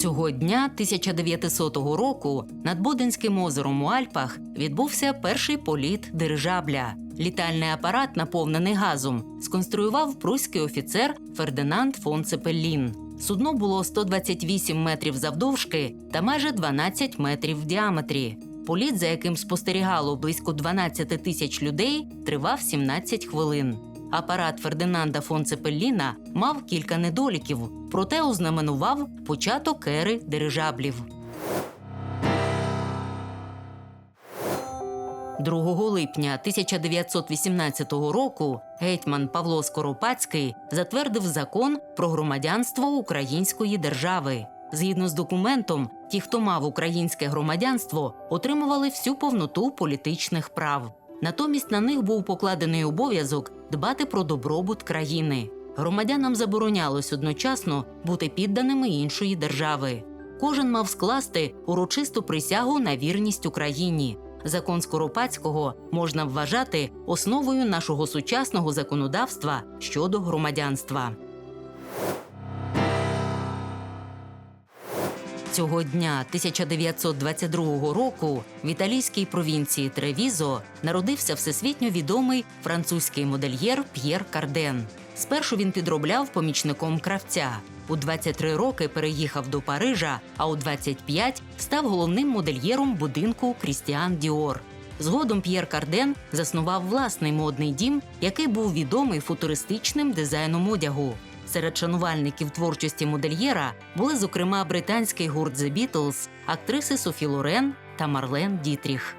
Цього дня 1900 року над Боденським озером у Альпах відбувся перший політ дирижабля. Літальний апарат, наповнений газом, сконструював пруський офіцер Фердинанд фон Цепеллін. Судно було 128 метрів завдовжки та майже 12 метрів в діаметрі. Політ, за яким спостерігало близько 12 тисяч людей, тривав 17 хвилин. Апарат Фердинанда фон Цепелліна мав кілька недоліків, проте ознаменував початок ери дирижаблів. 2 липня 1918 року гетьман Павло Скоропадський затвердив закон про громадянство української держави. Згідно з документом, ті, хто мав українське громадянство, отримували всю повноту політичних прав. Натомість на них був покладений обов'язок дбати про добробут країни. Громадянам заборонялось одночасно бути підданими іншої держави. Кожен мав скласти урочисту присягу на вірність Україні. Закон Скоропадського можна вважати основою нашого сучасного законодавства щодо громадянства. Цього дня 1922 року в італійській провінції Тревізо народився всесвітньо відомий французький модельєр П'єр Карден. Спершу він підробляв помічником кравця. У 23 роки переїхав до Парижа, а у 25 став головним модельєром будинку Крістіан Діор. Згодом П'єр Карден заснував власний модний дім, який був відомий футуристичним дизайном одягу. Серед шанувальників творчості модельєра були, зокрема, британський гурт The Beatles, актриси Софі Лорен та Марлен Дітріх.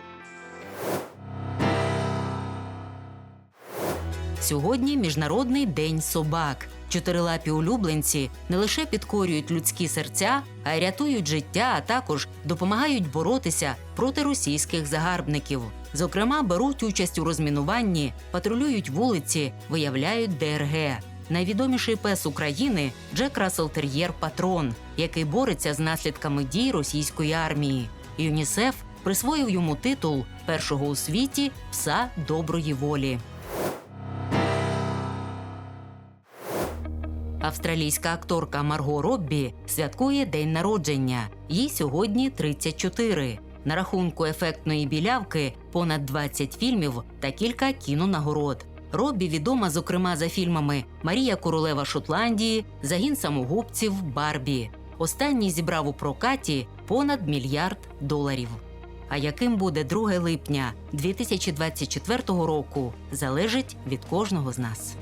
Сьогодні Міжнародний день собак. Чотирилапі улюбленці не лише підкорюють людські серця, а й рятують життя, а також допомагають боротися проти російських загарбників. Зокрема, беруть участь у розмінуванні, патрулюють вулиці, виявляють ДРГ. Найвідоміший пес України Джек Рассел Тер'єр Патрон, який бореться з наслідками дій російської армії. ЮНІСЕФ присвоїв йому титул першого у світі пса доброї волі. Австралійська акторка Марго Роббі святкує день народження. Їй сьогодні 34. На рахунку ефектної білявки понад 20 фільмів та кілька кінонагород. Роббі відома, зокрема, за фільмами Марія Королева Шотландії, Загін самогубців, Барбі. Останній зібрав у прокаті понад мільярд доларів. А яким буде 2 липня 2024 року, залежить від кожного з нас.